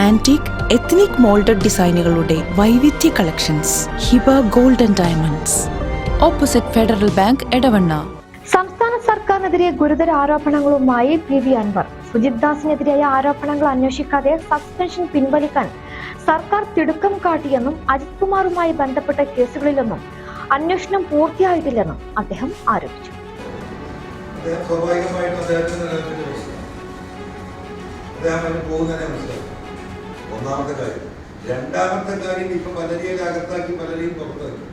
Antique ethnic moulded ഡിസൈനുകളുടെ വൈവിധ്യ collections Hiba golden and diamonds opposite federal bank Edavanna. സംസ്ഥാന സർക്കാരിനെതിരെ ഗുരുതര ആരോപണങ്ങളുമായി പി വി അൻവർ. സുജിത് ദാസിനെതിരായ ആരോപണങ്ങൾ അന്വേഷിക്കാതെ സസ്പെൻഷൻ പിൻവലിക്കാൻ സർക്കാർ തിടുക്കം കാട്ടിയെന്നും അജിത് കുമാറുമായി ബന്ധപ്പെട്ട കേസുകളിലൊന്നും അന്വേഷണം പൂർത്തിയായിട്ടില്ലെന്നും അദ്ദേഹം ആരോപിച്ചു. സ്വാഭാവികമായിട്ടും പ്രശ്നം അദ്ദേഹം അതിന് പോകുന്നതിനെ മനസ്സിലാക്കും ഒന്നാമത്തെ കാര്യം. രണ്ടാമത്തെ കാര്യം ഇപ്പൊ പലരെയും അകത്താക്കി പലരെയും പുറത്താക്കി.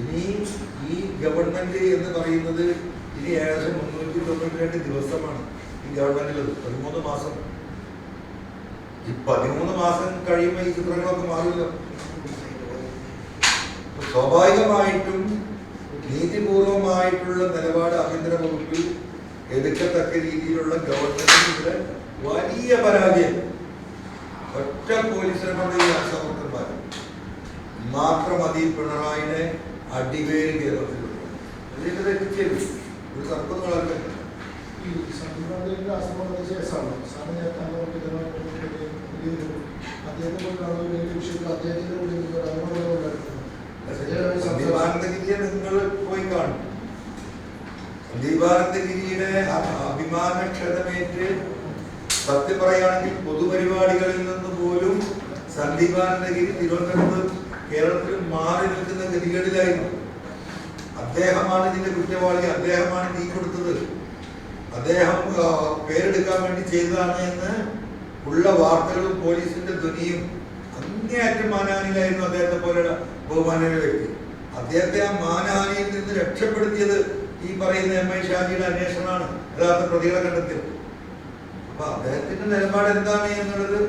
ഇനിയും ഈ ഗവൺമെന്റ് എന്ന് പറയുന്നത് ഇനി ഏകദേശം മുന്നൂറ്റി തൊണ്ണൂറ്റി രണ്ട് ദിവസമാണ് ഈ ഗവൺമെന്റിലത്. പതിമൂന്ന് മാസം. ഈ പതിമൂന്ന് മാസം കഴിയുമ്പോൾ ഈ ചിത്രങ്ങളൊക്കെ മാറില്ല സ്വാഭാവികമായിട്ടും നീതിപൂർവമായിട്ടുള്ള നിലപാട് ആഭ്യന്തര വകുപ്പിൽ എടുക്കത്തക്ക രീതിയിലുള്ള ഗവൺമെന്റിന്റെ വലിയ പരാജയം. ഒറ്റ പോലീസുകാരുടെ ഈ അസമർത്ഥന്മാർ മാത്രം മതി പിണറായിനെ അടിവേര് കേരളത്തിലുണ്ട് തെറ്റിച്ചേരും. ഒരു തർക്കം സംഘടനയുടെ ശേഷമാണ് സാറിന് അദ്ദേഹത്തെ കൊണ്ടാണ് വലിയ വിഷയത്തിൽ കൂടെ നിങ്ങൾ പോയി കാണും. അഭിമാനക്ഷതമേറ്റ് സത്യം പറയുകയാണെങ്കിൽ പൊതുപരിപാടികളിൽ നിന്ന് പോലും സന്ദീപാനന്ദഗിരി തിരുവനന്തപുരത്ത് കേരളത്തിൽ മാറി നിൽക്കുന്ന ഗതികളിലായിരുന്നു അദ്ദേഹമാണ് ഇതിന്റെ കുറ്റവാളി അദ്ദേഹമാണ് തീ കൊടുത്തത്. അദ്ദേഹം പേരെടുക്കാൻ വേണ്ടി ചെയ്തതാണ് എന്ന് ഉള്ള വാർത്തകളും പോലീസിന്റെ ധ്വനിയും അങ്ങേയറ്റം മാനഹാനിയിലായിരുന്നു അദ്ദേഹത്തെ പോലെയുള്ള ബഹുമാനങ്ങൾ വ്യക്തി. അദ്ദേഹത്തെ ആ മാനഹാനിയിൽ നിന്ന് രക്ഷപ്പെടുത്തിയത് ഈ പറയുന്ന എം ഐ ഷാജിയുടെ അന്വേഷണമാണ് യഥാർത്ഥ പ്രതികളെ കണ്ടെത്തിയത്. അപ്പൊ അദ്ദേഹത്തിന്റെ നിലപാട് എന്താണ് എന്നുള്ളത്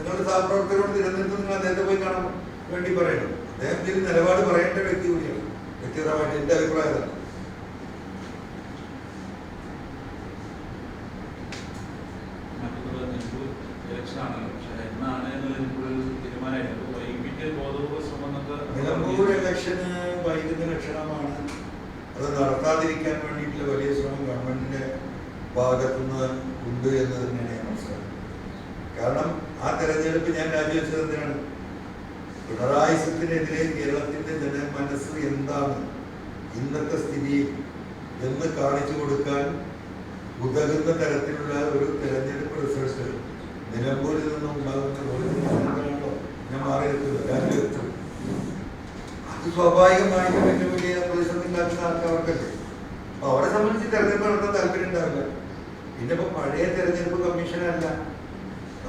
നിങ്ങളുടെ സഹപ്രവർത്തകരോട് തിരഞ്ഞെടുത്ത് നിങ്ങൾ അദ്ദേഹത്തെ പോയി കാണാൻ വേണ്ടി പറയണം അദ്ദേഹം ഇതിൽ നിലപാട് പറയേണ്ട വ്യക്തി കൂടിയാണ്. വ്യക്തിപരമായിട്ട് എന്റെ അഭിപ്രായം അതാണ്. മറ്റുള്ള നിലമ്പൂർ ഇലക്ഷന് വൈകുന്ന ലക്ഷണമാണ്. അത് നടത്താതിരിക്കാൻ വേണ്ടിയിട്ടുള്ള വലിയ ശ്രമം ഗവൺമെന്റിന്റെ ഭാഗത്തുനിന്ന് ഉണ്ട് എന്ന് തന്നെയാണ് ഞാൻ മനസ്സിലാക്കുന്നത്. കാരണം ആ തെരഞ്ഞെടുപ്പ് ഞാൻ രാജിവെച്ചത് എന്തിനാണ്? പിണറായി സത്തിനെതിരെ കേരളത്തിന്റെ ജനമനസ്സ് എന്താണ്? ഇന്നത്തെ സ്ഥിതി എന്ന് കാണിച്ചു കൊടുക്കാൻ ഉതകുന്ന തരത്തിലുള്ള ഒരു തെരഞ്ഞെടുപ്പ് റിസൾട്ട് നിലമ്പൂരിൽ നിന്നും ഉണ്ടാകുന്ന ഞാൻ മാറി രാജിവെച്ചു അത് സ്വാഭാവികമായിട്ടും ഏറ്റവും വലിയ പ്രതിസന്ധി ഉണ്ടാക്കുന്ന ആൾക്കാർക്കല്ലേ? അപ്പൊ അവരെ സംബന്ധിച്ച് തെരഞ്ഞെടുപ്പ് നടത്താൻ താല്പര്യം ഉണ്ടാവില്ല. പിന്നെ ഇപ്പൊ പഴയ തെരഞ്ഞെടുപ്പ് കമ്മീഷനല്ല.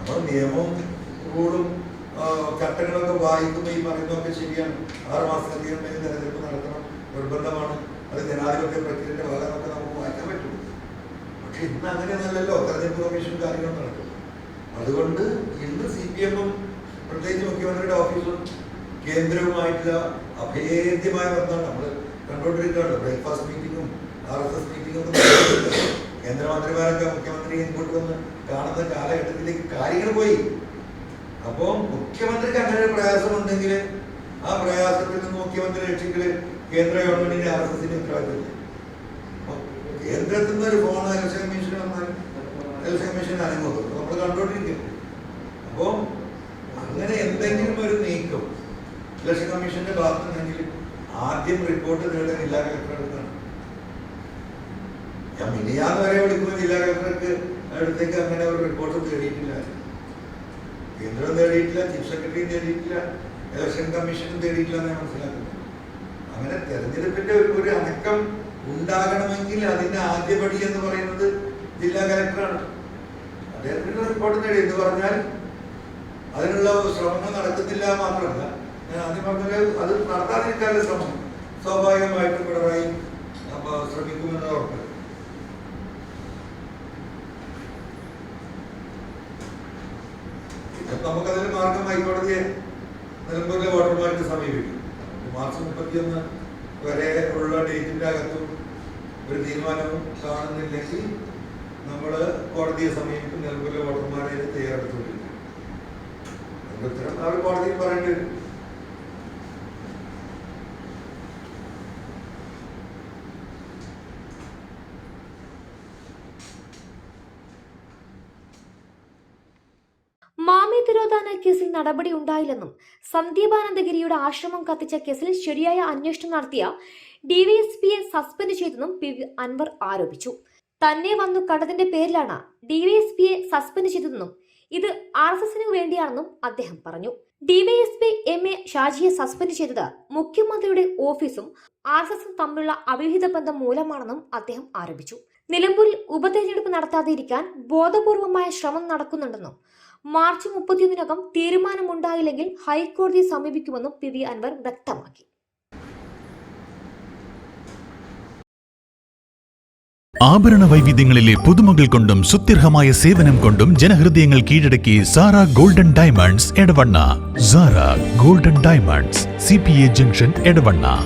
നമ്മൾ നിയമവും റൂളും ചട്ടങ്ങളൊക്കെ വായിക്കുമ്പോൾ ഈ പറയുന്നതൊക്കെ ശരിയാണ്. ആറ് മാസത്തിലധികം തെരഞ്ഞെടുപ്പ് നടത്തണം. നിർബന്ധമാണ്. അത് ജനാധിപത്യ പ്രക്രിയയുടെ ഭാഗമൊക്കെ നമുക്ക് മാറ്റാൻ പറ്റുള്ളൂ. പക്ഷെ ഇന്ന് അങ്ങനെയൊന്നല്ലല്ലോ തെരഞ്ഞെടുപ്പ് കമ്മീഷൻ കാര്യങ്ങൾ നടക്കും. അതുകൊണ്ട് ഇന്ന് സി പി എമ്മും പ്രത്യേകിച്ച് മുഖ്യമന്ത്രിയുടെ ഓഫീസും കേന്ദ്രവുമായിട്ടുള്ള അഭേദ്യമായ ബന്ധമാണ്. നമ്മൾ കണ്ടുകൊണ്ടിരിക്കുകയാണ്. ബ്രേക്ക്ഫാസ്റ്റ് മീറ്റിങ്ങും ആർ എസ് എസ് മീറ്റിങ്ങും. കേന്ദ്രമന്ത്രിമാരൊക്കെ മുഖ്യമന്ത്രി ഇങ്ങോട്ട് വന്ന് കാണുന്ന കാലഘട്ടത്തിലേക്ക് കാര്യങ്ങൾ പോയി. അപ്പോൾ മുഖ്യമന്ത്രിക്ക് അങ്ങനെ ഒരു പ്രയാസമുണ്ടെങ്കിൽ ആ പ്രയാസത്തിൽ നിന്ന് മുഖ്യമന്ത്രി രക്ഷിക്കൽ കേന്ദ്ര ഗവൺമെന്റിന്റെ ആർ എസ് എസിന്റെ ഉത്തരവാദിത്തമില്ല കേന്ദ്രത്തിൽ നിന്ന് ഒരു ഫോൺ ഇലക്ഷൻ കമ്മീഷൻ വന്നാൽ ഇലക്ഷൻ കമ്മീഷൻ അനുഭവം നമ്മൾ കണ്ടുകൊണ്ടിരിക്കും അപ്പോ അങ്ങനെ എന്തെങ്കിലും ഒരു നീക്കം ഇലക്ഷൻ കമ്മീഷന്റെ ഭാഗത്തുനിന്നെങ്കിൽ ആദ്യം റിപ്പോർട്ട് നേടാൻ എല്ലാ കളക്ടർ അടുത്താണ് ഞാൻ മിനിയാന്ന് വരെ വിളിക്കുമ്പോൾ ജില്ലാ കളക്ടർക്ക് അടുത്തേക്ക് അങ്ങനെ ഒരു റിപ്പോർട്ട് തേടിയിട്ടില്ല. കേന്ദ്രം തേടിയിട്ടില്ല ചീഫ് സെക്രട്ടറിയും തേടിയിട്ടില്ല ഇലക്ഷൻ കമ്മീഷനും തേടിയിട്ടില്ല എന്ന് മനസ്സിലാക്കുന്നത്. അങ്ങനെ തെരഞ്ഞെടുപ്പിന്റെ ഒരു അനക്കം ഉണ്ടാകണമെങ്കിൽ അതിന്റെ ആദ്യപടി എന്ന് പറയുന്നത് ജില്ലാ കലക്ടറാണ് അദ്ദേഹത്തിന്റെ റിപ്പോർട്ട് നേടി എന്ന് പറഞ്ഞാൽ അതിനുള്ള ശ്രമങ്ങൾ നടക്കുന്നില്ല മാത്രമല്ല ഞാൻ ആദ്യം പറഞ്ഞത് അത് നടത്താതിരിക്കാനുള്ള ശ്രമം സ്വാഭാവികമായിട്ടും പിണറായി ശ്രമിക്കുമെന്ന് ഉറപ്പ് നമുക്കതിന് മാർഗം ഹൈക്കോടതിയെ നിലമ്പൂരിലെ വോട്ടർമാർക്ക് സമീപിക്കും. മാർച്ച് മുപ്പത്തിയൊന്ന് വരെ ഉള്ള ഡേറ്റിന്റെ അകത്തും ഒരു തീരുമാനവും കാണുന്നില്ലെങ്കിൽ നമ്മൾ കോടതിയെ സമീപിക്കും നിലമ്പൂരിലെ വോട്ടർമാരെ തയ്യാറെടുത്തുകൊണ്ടിരിക്കും. ഉത്തരം അവർ കോടതിയിൽ പറയേണ്ടി വരും. തിരോധാന കേസിൽ നടപടി ഉണ്ടായില്ലെന്നും സന്ദീപാനന്ദഗിരിയുടെ ആശ്രമം കത്തിച്ച കേസിൽ ശരിയായ അന്വേഷണം നടത്തിയ ഡിവൈഎസ്പിയെ സസ്പെൻഡ് ചെയ്തെന്നും പി അൻവർ ആരോപിച്ചു. തന്നെ വന്നു കണ്ടതിന്റെ പേരിലാണ് ഡിവൈഎസ്പിയെ സസ്പെൻഡ് ചെയ്തതെന്നും ഇത് ആർ എസ് എസിന് വേണ്ടിയാണെന്നും അദ്ദേഹം പറഞ്ഞു. ഡിവൈഎസ്പി എം എ ഷാജിയെ സസ്പെൻഡ് ചെയ്തത് മുഖ്യമന്ത്രിയുടെ ഓഫീസും ആർ എസ് എസും തമ്മിലുള്ള അവിഹിത ബന്ധം മൂലമാണെന്നും അദ്ദേഹം ആരോപിച്ചു. നിലമ്പൂരിൽ ഉപതെരഞ്ഞെടുപ്പ് നടത്താതിരിക്കാൻ ബോധപൂർവമായ ശ്രമം നടക്കുന്നുണ്ടെന്നും മാർച്ച് മുപ്പത്തിയൊന്നിനകം തീരുമാനമുണ്ടായില്ലെങ്കിൽ ഹൈക്കോടതിയെ സമീപിക്കുമെന്നും പി വി അൻവർ വ്യക്തമാക്കി. ആഭരണ വൈവിധ്യങ്ങളിലെ പുതുമകൾ കൊണ്ടും സുത്യർഹമായ സേവനം കൊണ്ടും ജനഹൃദയങ്ങൾ കീഴടക്കി Sara golden diamonds Edavanna. Sara golden diamonds. C junction Edavanna.